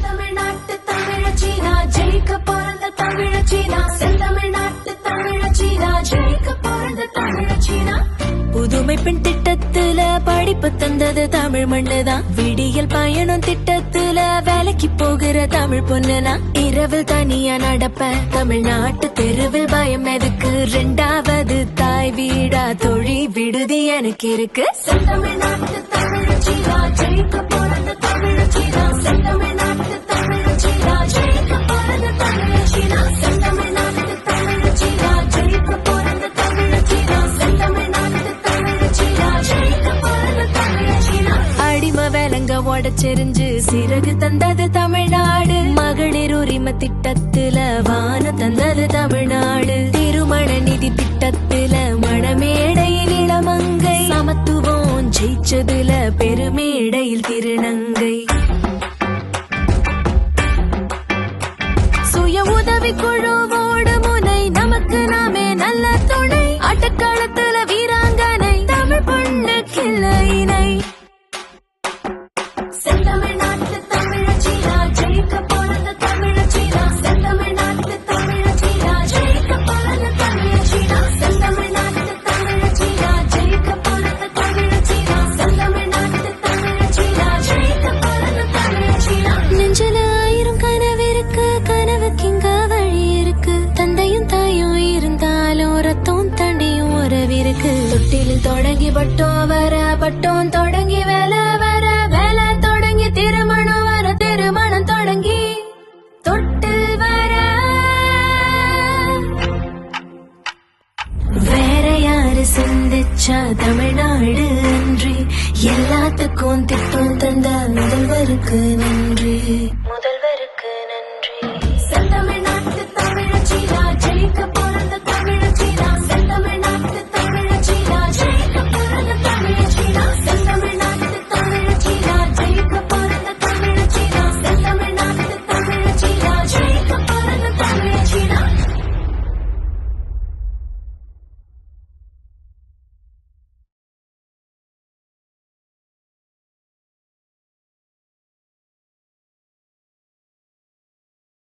செந்தமிழ்நாட்டு தமிழச்சினா ஜெயிக்க பிறந்த தமிழச்சினா செந்தமிழ்நாட்டு தமிழச்சினா ஜெயிக்க பிறந்த தமிழச்சினா புதுமை பெண் திட்டத்துல படிப்பு தந்தது தமிழ் மண்ணுதான் விடியல் பயணம் திட்டத்துல வேலைக்கு போகிற தமிழ் பொண்ணுனா. இரவில் தனியா நடப்ப தமிழ்நாட்டு தெருவில் பயம் எதுக்கு? ரெண்டாவது தாய் வீடா விடுதி எனக்கு இருக்கு. செந்தமிழ்நாட்டு உடச்செறிஞ்சு சிறகு தந்தது தமிழ்நாடு. மகளிர் உரிமை திட்டத்துல வான தந்தது தமிழ்நாடு. திருமண நிதி திட்டத்துல மணமேடையில் இளமங்கை. சமத்துவம் ஜெயிச்சதுல பெருமேடையில் திருநங்கை. சுய உதவி குழு உறவிருக்கு தொடங்கி பட்டோம் வர பட்டோம் தொடங்கி வேலை வர வேலை தொடங்கி திருமணம் வர திருமணம் தொடங்கி தொட்டில் வர. வேற யாரு சிந்திச்சா தமிழ்நாடு அன்றி? எல்லாத்துக்கும் திட்டம் தந்த முதல்வருக்கு நன்றி. முதல்